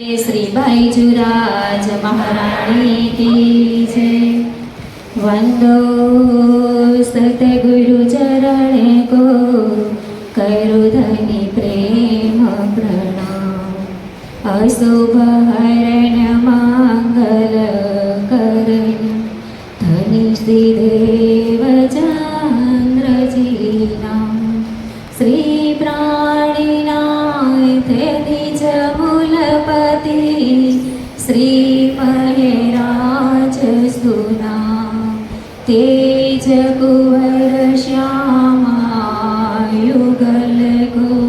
શ્રી બાઈજુરાજ મહારાણી કી છે. વંદો સતગુરુ ચરણે કો, કરો ધની પ્રેમ પ્રણામ. અશુભ હરણ મંગલ કરણ ધની સિદ્ધ श्री पहराच सुना तेज गु अ श्यामयुगल गो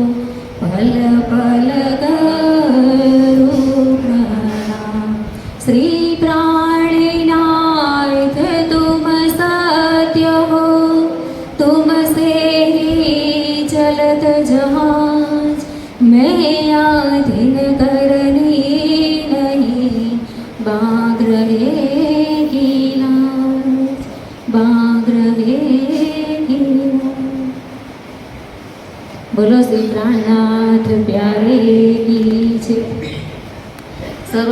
पल पलग श्री प्राणि नाम सत्यम चलत जहाज। मया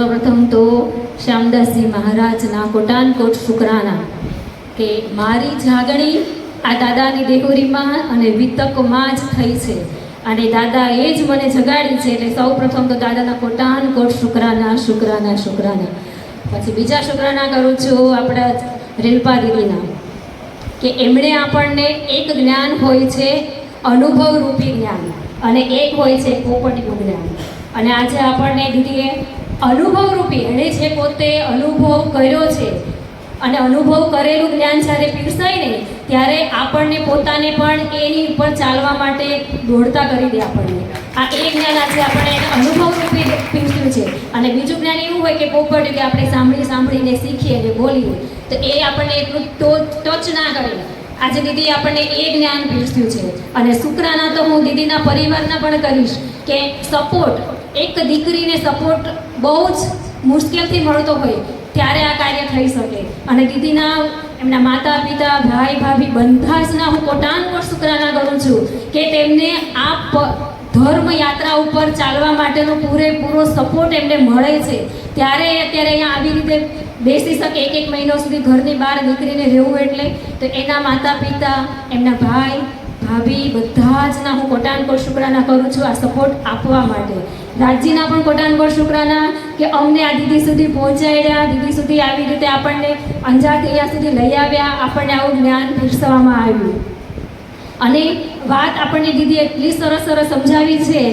સર્વપ્રથમ તો શ્યામદાસજી મહારાજના કોટાનકોટ શુક્રાના કે મારી જાગણી આ દાદાની દેહુરીમાં અને વિતકમાં જ થઈ છે અને દાદા એ જ મને જગાડી છે એટલે સૌ પ્રથમ તો દાદાના કોટાનકોટ શુક્રાના શુક્રાના શુક્રાના પછી બીજા શુક્રાના કરું છું આપણા રેલપા દીદીના કે એમણે આપણને એક જ્ઞાન હોય છે અનુભવ રૂપી જ્ઞાન અને એક હોય છે પોપટીનું જ્ઞાન. અને આજે આપણને દીદીએ અનુભવ રૂપી એણે જે પોતે અનુભવ કર્યો છે અને અનુભવ કરેલું જ્ઞાન જ્યારે પીરસાય ને, ત્યારે આપણને પોતાને પણ એની ઉપર ચાલવા માટે દોડતા કરી દે આપણને. આ એ જ્ઞાન આજે આપણે એને અનુભવ રૂપી પીરસ્યું છે. અને બીજું જ્ઞાન એવું હોય કે પોપટી કે આપણે સાંભળી સાંભળીને શીખીએ અને બોલીએ, તો એ આપણને એટલું ટચ ના કરે. આજે દીદી આપણને એ જ્ઞાન પીરસ્યું છે. અને શુક્રાના તો હું દીદીના પરિવારના પણ કરીશ કે સપોર્ટ એક દીકરીને સપોર્ટ બહુ જ મુશ્કેલથી મળતો હોય ત્યારે આ કાર્ય થઈ શકે. અને દીદીના, એમના માતા, પિતા, ભાઈ, ભાભી બધા જના હું કોટાનકોટ શુક્રાના કરું છું કે તેમને આ ધર્મ યાત્રા ઉપર ચાલવા માટેનો પૂરેપૂરો સપોર્ટ એમને મળે છે. ત્યારે અત્યારે અહીંયા આવી રીતે બેસી શકે એક એક મહિનો સુધી ઘરની બહાર નીકળીને રહેવું એટલે તો એના માતા, પિતા, એમના ભાઈ ભાભી, બધા જના હું કોટાનકોર શુક્રાના કરું છું આ સપોર્ટ આપવા માટે. રાજજીના પણ કોટાનકોર શુક્રાના કે અમને આ દીદી સુધી પહોંચાડ્યા, દીદી સુધી આવી રીતે આપણને અંજારથી અહીંયા સુધી લઈ આવ્યા, આપણને આવું જ્ઞાન પીરસવામાં આવ્યું. અને વાત આપણને દીદી એટલી સરસ સરસ સમજાવી છે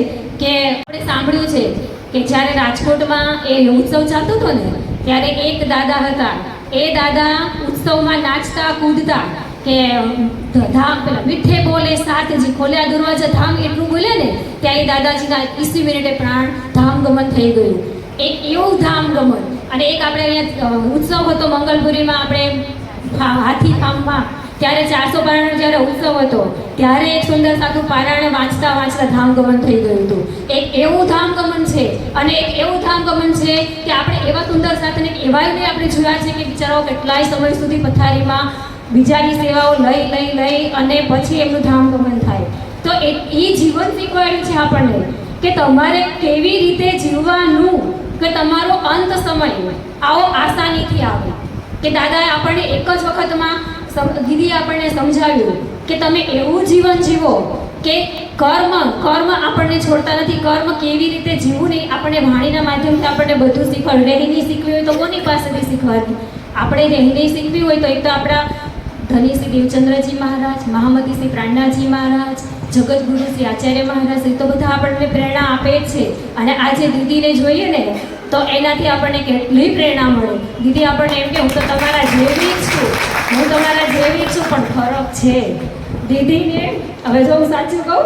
કે આપણે સાંભળ્યું છે કે જ્યારે રાજકોટમાં એ ઉત્સવ ચાલતો હતો ને, ત્યારે એક દાદા હતા. એ દાદા ઉત્સવમાં નાચતા, કૂદતા કે ધામ પેલા મીઠે બોલે સાતજી ખોલ્યા દરવાજા, ધામ એટલું બોલે ને ત્યાં દાદાજીના ઈસી મિનિટે પ્રાણ ધામ ગમન થઈ ગયું. એક એવું ધામ ગમન અને એક આપણે અહીંયા ઉત્સવ હતો મંગલપુરીમાં આપણે હાથી ફાર્મમાં ત્યારે ચારસો પારાયણ જ્યારે ઉત્સવ હતો, ત્યારે એક સુંદર સાધુ પારાયણ વાંચતા વાંચતા ધામગમન થઈ ગયું હતું. એક એવું ધામગમન છે અને એક એવું ધામગમન છે કે આપણે એવા સુંદર સાથને એવાય આપણે જોયા છે કે બિચારાઓ કેટલાય સમય સુધી પથારીમાં બીજાની સેવાઓ લઈ લઈ લઈ અને પછી એમનું ધામગમન થાય. તો એ એ જીવન શીખવાડ્યું છે આપણને કે તમારે કેવી રીતે જીવવાનું કે તમારો અંત સમય આવો આસાનીથી આવે. કે દાદાએ આપણને એક જ વખતમાં દીદી આપણને સમજાવ્યું કે તમે એવું જીવન જીવો કે કર્મ કર્મ આપણને છોડતા નથી, કર્મ કેવી રીતે જીવવું નહીં આપણને વાણીના માધ્યમથી આપણને બધું શીખવાડ. રહેણી શીખવી હોય તો કોની પાસેથી શીખવાડવું આપણે રહેણી શીખવી હોય તો એક તો આપણા ધની શ્રી દેવચંદ્રજી મહારાજ, મહામતી શ્રી પ્રાણનાથજી મહારાજ જગતગુરુ શ્રી આચાર્ય મહારાજ એ તો બધા આપણને પ્રેરણા આપે છે. અને આજે દીદીને જોઈએ ને, તો એનાથી આપણને કેટલી પ્રેરણા મળે. દીદી, આપણને એમ કે, હું તો તમારા જેવી છું. હું તમારા જેવી છું, પણ ફરક છે. દીદીને, હવે જો હું સાચું કહું,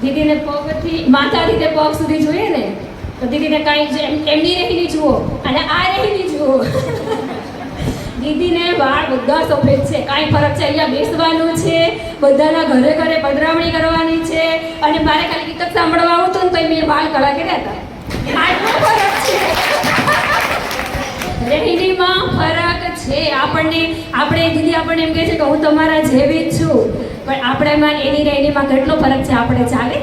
દીદીને પગથી માથાથી તે પગ સુધી જોઈએ ને, તો દીદીને કાંઈ એમની રહેલી જુઓ. અને આ રહેલી જુઓ. દીદીને વાળ બધા સફેદ છે. કાંઈ ફરક છે? અહીંયા બેસવાનું છે. બધાના ઘરે ઘરે પધરામણી કરવાની છે. અને મારે ખાલી ગીતક સાંભળવા આવતું ને તો મેં વાળ કળા કર્યા હતા. ફરક છે. ફરક છે. આપણને, આપણે, દીદી આપણને એમ કહે છે કે હું તમારા જેવી જ છું. પણ આપણામાં એની રહેણીમાં કેટલો ફરક છે? આપણે ચાલે?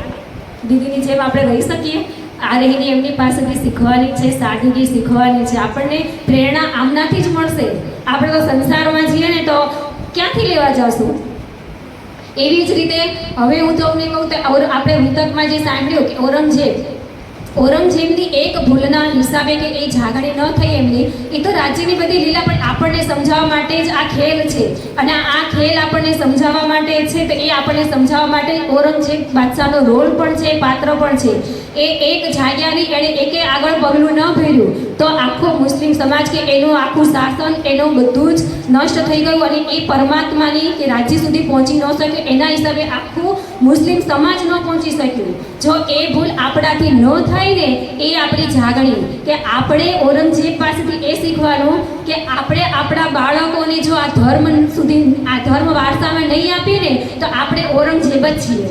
દીદીની જેમ આપણે રહી શકીએ? આ રહીને એમની પાસેથી શીખવાની છે સાદગી શીખવાની છે, આપણને પ્રેરણા આમનાથી જ મળશે. આપણે તો સંસારમાં જઈએ ને તો ક્યાંથી લેવા જશું? એવી જ રીતે હવે હું તમને કહું તો આપણે મૃતકમાં જે સાંભળ્યું કે ઔરંગઝેબ ઔરંગઝેબની એક ભૂલના હિસાબે કે એ જાગણી ન થઈ એમની, એ તો રાજ્યની બધી લીલા, પણ આપણને સમજાવવા માટે જ આ ખેલ છે. અને આ ખેલ આપણને સમજાવવા માટે છે, તો એ આપણને સમજાવવા માટે ઔરંગઝેબ બાદશાહનો રોલ પણ છે, પાત્ર પણ છે. એ એક જાગ્યાની એણે એકે આગળ પગલું ન ભર્યું. તો આખો મુસ્લિમ સમાજ કે એનું આખું શાસન, એનું બધું જ નષ્ટ થઈ ગયું અને એ પરમાત્માની કે રાજ્ય સુધી પહોંચી ન શક્યું એના હિસાબે આખું મુસ્લિમ સમાજ ન પહોંચી શક્યું જો એ ભૂલ આપણાથી ન થાય ને, એ આપણી જાગણી. કે આપણે ઔરંગઝેબ પાસેથી એ શીખવાનું કે આપણે આપણા બાળકોને જો આ ધર્મ સુધી, આ ધર્મ વારસામાં નહીં આપીએ ને, તો આપણે ઔરંગઝેબ જ છીએ.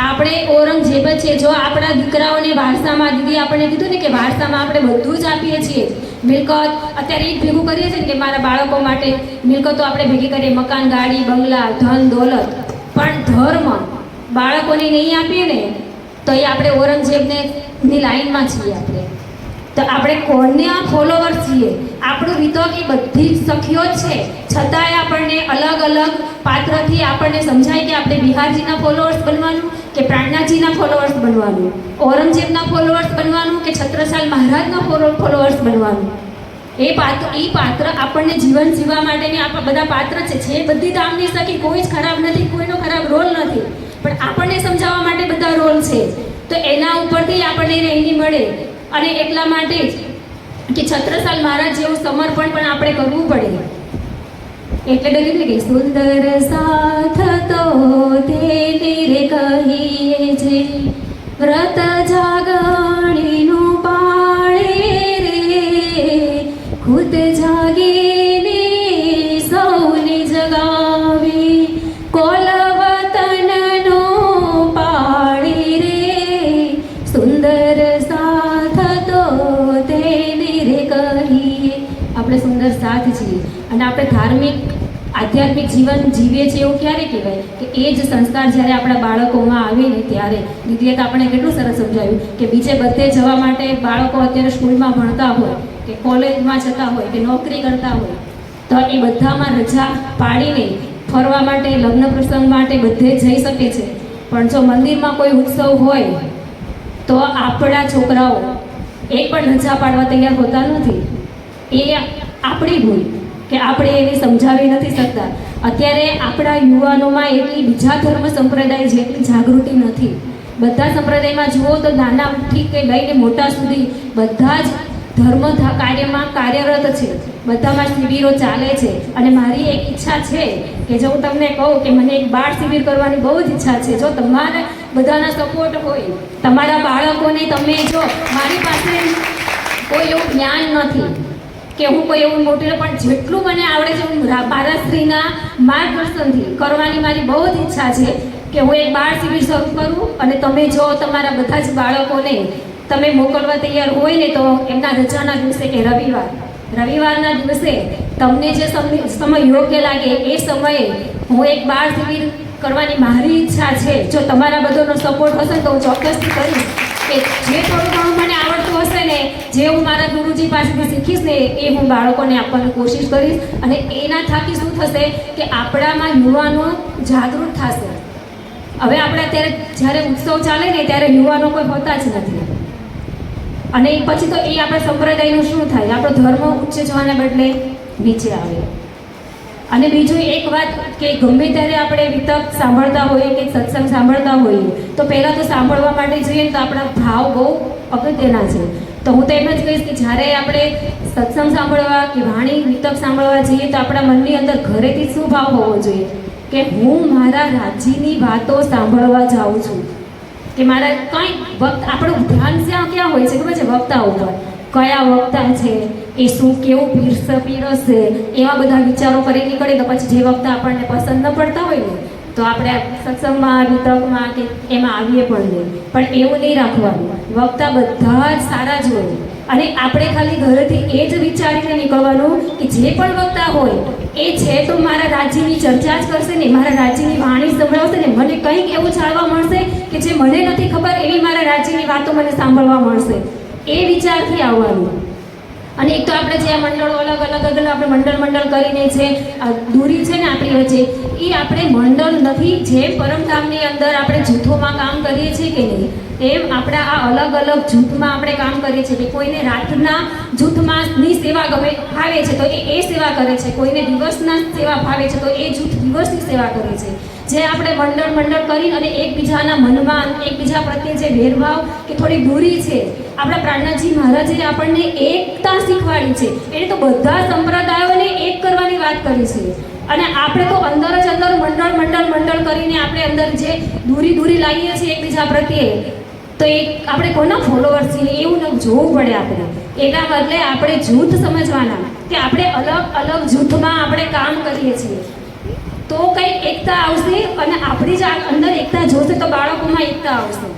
આપણે ઔરંગઝેબ જ છે. જો આપણા દીકરાઓને વારસામાં, દીદી આપણને કીધું ને કે વારસામાં આપણે બધું જ આપીએ છીએ. મિલકત, અત્યારે એ જ ભેગું કરીએ છીએ ને કે મારા બાળકો માટે મિલકતો આપણે ભેગી કરીએ. મકાન, ગાડી, બંગલા, ધન, દોલત. પણ ધર્મ બાળકોને નહીં આપીએ ને, તો એ આપણે ઔરંગઝેબને ની લાઈનમાં છીએ આપણે. તો આપણે કોણના ફોલોવર છીએ? આપણું રીતો કે બધી જ સખીઓ છે. છતાંય આપણને અલગ અલગ પાત્રથી આપણને સમજાય કે આપણે બિહારજીના ફોલોઅર્સ બનવાનું કે પ્રાણનાથજીના ફોલોઅર્સ બનવાનું? ઔરંગઝેબના ફોલોઅર્સ બનવાનું કે છત્રસાલ મહારાજના ફોલોઅર્સ બનવાનું? એ પાત્ર એ પાત્ર આપણને જીવન જીવવા માટેની આપણા બધા પાત્ર છે. જે બધી દામની સખી કોઈ જ ખરાબ નથી, કોઈનો ખરાબ રોલ નથી. પણ આપણને સમજાવવા માટે બધા રોલ છે. તો એના ઉપરથી આપણને રહેણી મળે. અને એટલા માટે જ કે છત્રસાલ મહારાજ જેવું સમર્પણ પણ આપણે કરવું પડે. એટલે ડરી કે, સુંદર સાથ તો તેને કહીએ છે વ્રત જાગણીનું અને આપણે ધાર્મિક, આધ્યાત્મિક જીવન જીવીએ છીએ એવું ક્યારે કહેવાય? કે એ જ સંસ્કાર જ્યારે આપણા બાળકોમાં આવે ને ત્યારે, દીદીએ તો આપણે કેટલું સરસ સમજાવ્યું કે બીજે બધે જવા માટે બાળકો અત્યારે સ્કૂલમાં ભણતા હોય, કે કોલેજમાં જતા હોય, કે નોકરી કરતા હોય, તો એ બધામાં રજા પાડીને ફરવા માટે, લગ્ન પ્રસંગ માટે બધે જઈ શકે છે. પણ જો મંદિરમાં કોઈ ઉત્સવ હોય, તો આપણા છોકરાઓ એક પણ રજા પાડવા તૈયાર હોતા નથી. એ આપણી ભૂલ. કે આપણે એને સમજાવી નથી શકતા. અત્યારે આપણા યુવાનોમાં એટલી બીજા ધર્મ સંપ્રદાય જેટલી જાગૃતિ નથી. બધા સંપ્રદાયમાં જુઓ તો નાનાથી કે લઈને મોટા સુધી બધા જ ધર્મ કાર્યમાં કાર્યરત છે. બધામાં શિબિરો ચાલે છે. અને મારી એક ઈચ્છા છે કે જો હું તમને કહું કે મને એક બાળ શિબિર કરવાની બહુ જ ઈચ્છા છે, જો તમારા બધાના સપોર્ટ હોય, તમારા બાળકોને તમે જો મારી પાસે કોઈ એવું જ્ઞાન નથી. કે હું કોઈ એવું મોટું પણ જેટલું મને આવડે છે, હું રા- માર્ગદર્શનથી કરવાની મારી બહુ જ ઈચ્છા છે કે હું એક બાળ શિબિર શરૂ કરું અને તમે જો તમારા બધા જ બાળકોને તમે મોકલવા તૈયાર હોય ને તો એમના રજાના દિવસે કે રવિવાર, રવિવારના દિવસે તમને જે સમય યોગ્ય લાગે એ સમયે હું એક બાળ શિબિર કરવાની મારી ઈચ્છા છે. જો તમારા બધાનો સપોર્ટ હશે તો હું ચોક્કસથી કરીશ કે જે થોડું ઘણું મને આવડતું હશે ને જે હું મારા ગુરુજી પાસેથી શીખીશ ને એ હું બાળકોને આપવાની કોશિશ કરીશ અને એના થકી શું થશે કે આપણામાં યુવાનો જાગૃત થશે. હવે આપણે અત્યારે જ્યારે ઉત્સવ ચાલે ને ત્યારે યુવાનો કોઈ હોતા જ નથી. અને પછી તો એ આપણા સંપ્રદાયનું શું થાય? આપણો ધર્મ ઉચ્ચ જવાને બદલે નીચે આવે. અને બીજું એક વાત કે ગમે ત્યારે આપણે વિતક સાંભળતા હોઈએ કે સત્સંગ સાંભળતા હોઈએ, તો પહેલાં તો સાંભળવા માટે જોઈએ તો આપણા ભાવ બહુ અગત્યના છે. તો હું તો એમ જ કહીશ કે જ્યારે આપણે સત્સંગ સાંભળવા કે વાણી વિતક સાંભળવા જઈએ તો આપણા મનની અંદર ઘરેથી શું ભાવ હોવો જોઈએ? કે હું મારા રાજ્યની વાતો સાંભળવા જાઉં છું. કે મારા કંઈ વક્ત, આપણું ધ્યાન જ્યાં ક્યાં હોય છે, ખબર છે, વક્તા ઉપર? કયા વક્તા છે? એ શું કેવું પીરસ પીરસશે એવા બધા વિચારો કરી નીકળે તો પછી જે વક્તા આપણને પસંદ ન પડતા હોય ને તો આપણે સત્સંગમાં વિતકમાં કે એમાં આવીએ પણ નહીં. પણ એવું નહીં રાખવાનું. વક્તા બધા જ સારા જ હોય. અને આપણે ખાલી ઘરેથી એ જ વિચારીને નીકળવાનું કે જે પણ વક્તા હોય, એ છે તો મારા રાજ્યની ચર્ચા જ કરશે ને, મારા રાજ્યની વાણી સંભળાવશે ને, મને કંઈક એવું જાણવા મળશે કે જે મને નથી ખબર, એવી મારા રાજ્યની વાતો મને સાંભળવા મળશે. એ વિચારથી આવવાનું. અને એક તો આપણે જે આ મંડળો અલગ અલગ અલગ આપણે મંડળ મંડળ કરીને આ દૂરી છે ને આપણી વચ્ચે, એ આપણે મંડળ નથી, જે પરમધામની અંદર આપણે જૂથોમાં કામ કરીએ છીએ કે નહીં, એમ આપણા આ અલગ અલગ જૂથમાં આપણે કામ કરીએ છીએ કે કોઈને રાતના જૂથમાં ની સેવા ગમે, ફાવે છે તો એ એ સેવા કરે છે, કોઈને દિવસના સેવા ફાવે છે તો એ જૂથ દિવસની સેવા કરે છે. જે આપણે વંડણ મંડળ કરી અને એકબીજાના મનમાં એકબીજા પ્રત્યે જે વેરભાવ કે થોડી દૂરી છે, આપણા પ્રાણનાથજી મહારાજે આપણને એકતા શીખવાડી છે. એને તો બધા સંપ્રદાયોને એક કરવાની વાત કરી છે. અને આપણે તો અંદર જ અંદર મંડળ મંડળ મંડળ કરીને આપણે અંદર જે દૂરી દૂરી લાવીએ છીએ એકબીજા પ્રત્યે, તો એ આપણે કોના ફોલોવર્સ છીએ એવું ન જોવું પડે આપણે. એના બદલે આપણે જૂથ સમજવાના કે આપણે અલગ અલગ જૂથમાં આપણે કામ કરીએ છીએ. તો કંઈક એકતા આવશે અને આપણી જ અંદર એકતા જોશે તો બાળકોમાં એકતા આવશે.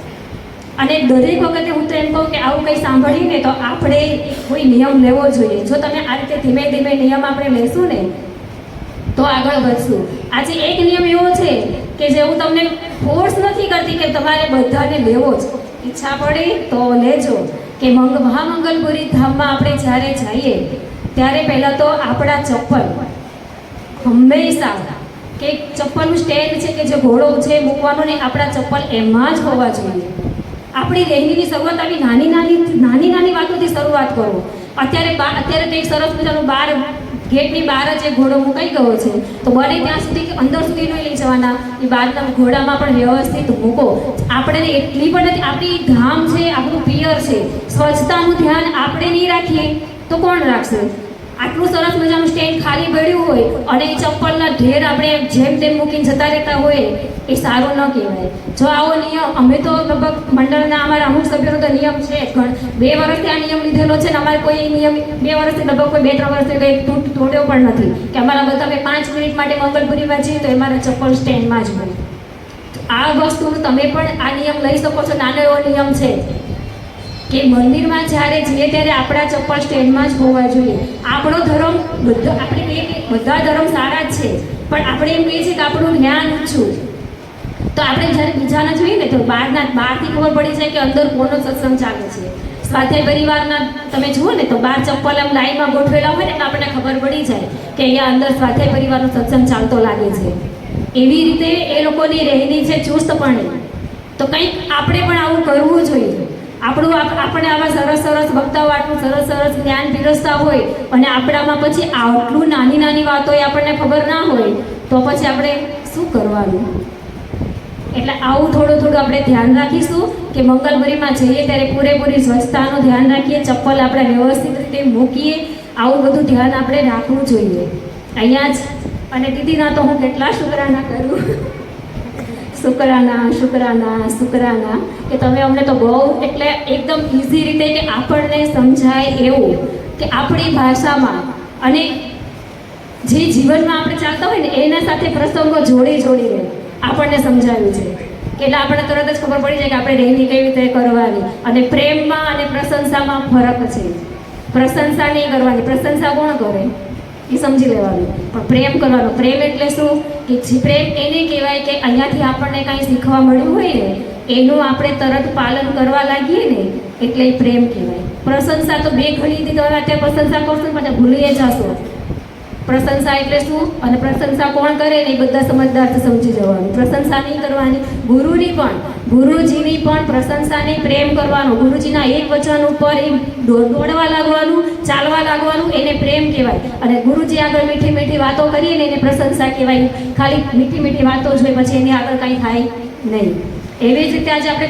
અને દરેક વખતે હું તો એમ કહું કે આવું કંઈ સાંભળીને તો આપણે કોઈ નિયમ લેવો જોઈએ. જો તમે આ રીતે ધીમે ધીમે નિયમ આપણે લેશું ને, તો આગળ વધશું. આજે એક નિયમ એવો છે કે જે હું તમને ફોર્સ નથી કરતી કે તમારે બધાને લેવો જ. ઈચ્છા પડે તો લેજો. કે મંગ, મહામંગલપુરી ધામમાં આપણે જ્યારે જઈએ, ત્યારે પહેલાં તો આપણા ચપ્પલ હંમેશા કે ચપ્પલનું સ્ટેન્ડ છે કે જે ઘોડો છે મૂકવાનો ને આપણા ચપ્પલ એમાં જ હોવા જોઈએ. આપણી રહેણીની શરૂઆત આવી નાની નાની નાની નાની વાતોથી શરૂઆત કરો. અત્યારે બાર અત્યારે કંઈક સરસ મજાનું બાર ગેટની બહાર જ એ ઘોડો મુકાઈ ગયો છે. તો બને ત્યાં સુધી અંદર સુધી નહીં લઈ જવાના. એ બહારના ઘોડામાં પણ વ્યવસ્થિત મૂકો. આપણે એટલી પણ આપણી ધામ છે, આપણું પિયર છે. સ્વચ્છતાનું ધ્યાન આપણે નહીં રાખીએ તો કોણ રાખશે? આટલું સરસ મજાનું સ્ટેન્ડ ખાલી પડ્યું હોય અને એ ચપ્પલના ઢેર આપણે જેમ તેમ મૂકીને જતા રહેતા હોય, એ સારું ન કહેવાય. જો આવો નિયમ, અમે તો લગભગ મંડળના અમારા અમુક સભ્યોનો તો નિયમ છે ઘણ બે વર્ષથી આ નિયમ લીધેલો છે ને અમારે કોઈ નિયમ, બે વર્ષથી લગભગ કોઈ બે, ત્રણ વર્ષથી કંઈ તૂટ તોડ્યો પણ નથી કે અમારા બધા પાંચ મિનિટ માટે મંગલપુરીમાં જઈએ તો એ મારા ચપ્પલ સ્ટેન્ડમાં જ હોય. આ વસ્તુ તમે પણ આ નિયમ લઈ શકો છો, નાનો એવો નિયમ છે. કે મંદિરમાં જ્યારે જઈએ ત્યારે આપણા ચપ્પલ સ્ટેન્ડમાં જ હોવા જોઈએ. આપણો ધર્મ બધા, આપણે કહીએ કે બધા ધર્મ સારા જ છે, પણ આપણે એમ કહીએ છીએ કે આપણું જ્ઞાન ઊંચું તો આપણે જ્યારે બીજાના જોઈએ ને, તો બહારના, બહારથી ખબર પડી જાય કે અંદર કોનો સત્સંગ ચાલે છે. સ્વાધ્યાય પરિવારના, તમે જુઓ ને, તો બાર ચપ્પલ એમ લાઈનમાં ગોઠવેલા હોય ને એટલે આપણને ખબર પડી જાય કે અહીંયા અંદર સ્વાધ્યાય પરિવારનો સત્સંગ ચાલતો લાગે છે. એવી રીતે એ લોકોની રહેણી છે ચુસ્તપણે. તો કંઈક આપણે પણ આવું કરવું જોઈએ. આપણું આપ- આપણે આવા સરસ સરસ વક્તાઓ આટલું સરસ સરસ જ્ઞાન પીરસતા હોય અને આપણામાં પછી આટલું નાની નાની વાતો આપણને ખબર ના હોય, તો પછી આપણે શું કરવાનું? એટલે આવું થોડું થોડું આપણે ધ્યાન રાખીશું કે મંગલપુરીમાં જઈએ ત્યારે પૂરેપૂરી સ્વચ્છતાનું ધ્યાન રાખીએ, ચપ્પલ આપણે વ્યવસ્થિત રીતે મૂકીએ, આવું બધું ધ્યાન આપણે રાખવું જોઈએ. અહીંયા જ. અને દીદીના તો હું કેટલા શુકરાના કરું? શુકરાના શુકરાના શુકરાના, કે તમે અમને તો બહુ એટલે એકદમ ઇઝી રીતે કે આપણને સમજાય એવું કે આપણી ભાષામાં અને જે જીવનમાં આપણે ચાલતા હોય ને, એના સાથે પ્રસંગો જોડી જોડી રહે. આપણને સમજાવ્યું છે. એટલે આપણને તરત જ ખબર પડી જાય કે આપણે રહેણી કેવી રીતે કરવાની. અને પ્રેમમાં અને પ્રશંસામાં ફરક છે. પ્રશંસા નહીં કરવાની. પ્રશંસા કોણ કરે? એ સમજી લેવાનું. પણ પ્રેમ કરવાનો. પ્રેમ એટલે શું? કે જે પ્રેમ એને કહેવાય કે અહીંયાથી આપણને કાંઈ શીખવા મળ્યું હોય ને, એનું આપણે તરત પાલન કરવા લાગીએ ને, એટલે પ્રેમ કહેવાય. પ્રશંસા તો બે ઘણી દીધી અત્યારે પ્રશંસા કરશો પણ પછી ભૂલી જશો. પ્રશંસા એટલે શું? અને પ્રશંસા કોણ કરે ને એ બધા સમજદાર સમજી જવાનું. પ્રશંસા નહીં કરવાની, ગુરુની પણ, ગુરુજીની પણ પ્રશંસા નહીં પ્રેમ કરવાનો. ગુરુજીના એક વચન ઉપર એ દોડવા લાગવાનું, ચાલવા લાગવાનું, એને પ્રેમ કહેવાય. અને ગુરુજી આગળ મીઠી મીઠી વાતો કરીએ ને એને પ્રશંસા કહેવાય. ખાલી મીઠી મીઠી વાતો જ હોય, પછી એની આગળ કાંઈ થાય નહીં. એવી જ રીતે આજે આપણે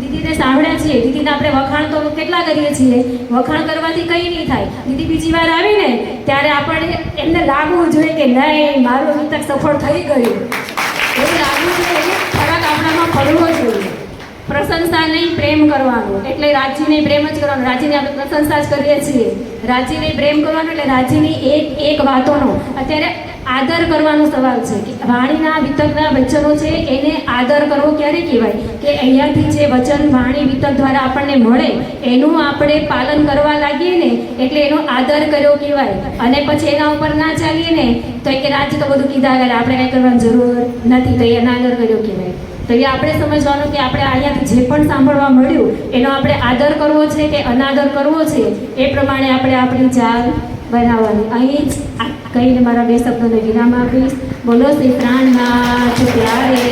દીદીને સાંભળ્યા છીએ. દીદીને આપણે વખાણ તો કેટલા કરીએ છીએ? વખાણ કરવાથી કંઈ નહીં થાય. દીદી બીજી વાર આવીને ત્યારે આપણે એમને લાગવું જોઈએ કે નહીં, મારું વિતક સફળ થઈ ગયું. એવું લાગવું જોઈએ ફરક આપણામાં પડવો જોઈએ. પ્રશંસા નહીં, પ્રેમ કરવાનો. એટલે રાજીને પ્રેમ જ કરવાનો. રાજીને આપણે પ્રશંસા જ કરીએ છીએ. રાજીને પ્રેમ કરવાનો એટલે રાજીની એક એક વાતોનો. અત્યારે આદર કરવાનો સવાલ છે કે વાણીના વિતકના વચનો છે, એને આદર કરવો ક્યારે કહેવાય? કે અહીંયાથી જે વચન વાણી વિતક દ્વારા આપણને મળે, એનું આપણે પાલન કરવા લાગીએ ને, એટલે એનો આદર કર્યો કહેવાય. અને પછી એના ઉપર ના ચાલીએ ને, તો એ કે રાજ તો બધું કીધા કરે આપણે કાંઈ કરવાની જરૂર નથી, તો એ અનાદર કર્યો કહેવાય. તો એ આપણે સમજવાનું કે આપણે અહીંયાથી જે પણ સાંભળવા મળ્યું, એનો આપણે આદર કરવો છે કે અનાદર કરવો છે, એ પ્રમાણે આપણે આપણી ચાલ બનાવવાની. અહીં જ કહીને મારા બે શબ્દોને વિરામ આપીશ. બોલો શ્રી પ્રાણનાથ ત્યારે